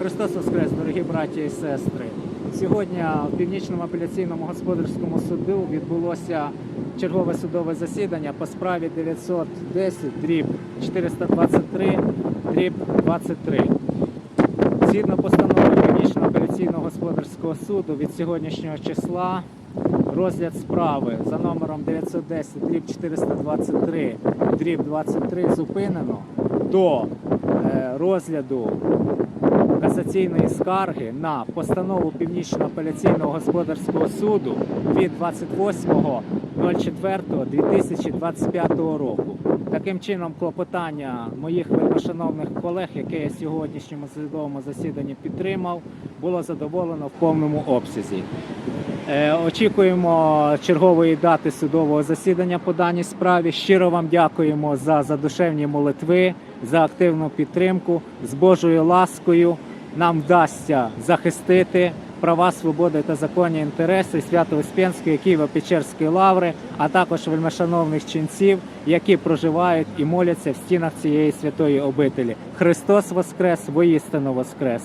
Христос Воскрес, дорогі браті і сестри. Сьогодні в північному апеляційному господарському суду відбулося чергове судове засідання по справі 910 дріб 423 дріб 23. Згідно постанови Північного апеляційного господарського суду від сьогоднішнього числа розгляд справи за номером 910 дріб 423 дріб 23 зупинено до е, розгляду касаційної скарги на постанову Північного апеляційного господарського суду від 28.04.2025 року. Таким чином, клопотання моїх вельмишановних колег, яке я сьогоднішньому судовому засіданні підтримав, було задоволено в повному обсязі. Е, Очікуємо чергової дати судового засідання по даній справі. Щиро вам дякуємо за задушевні молитви, за активну підтримку. З Божою ласкою нам вдасться захистити права, свободи та законні інтереси Свято-Успенської Києво-Печерської лаври, а також вельмишановних ченців, які проживають і моляться в стінах цієї святої обителі. Христос Воскрес, воістину Воскрес!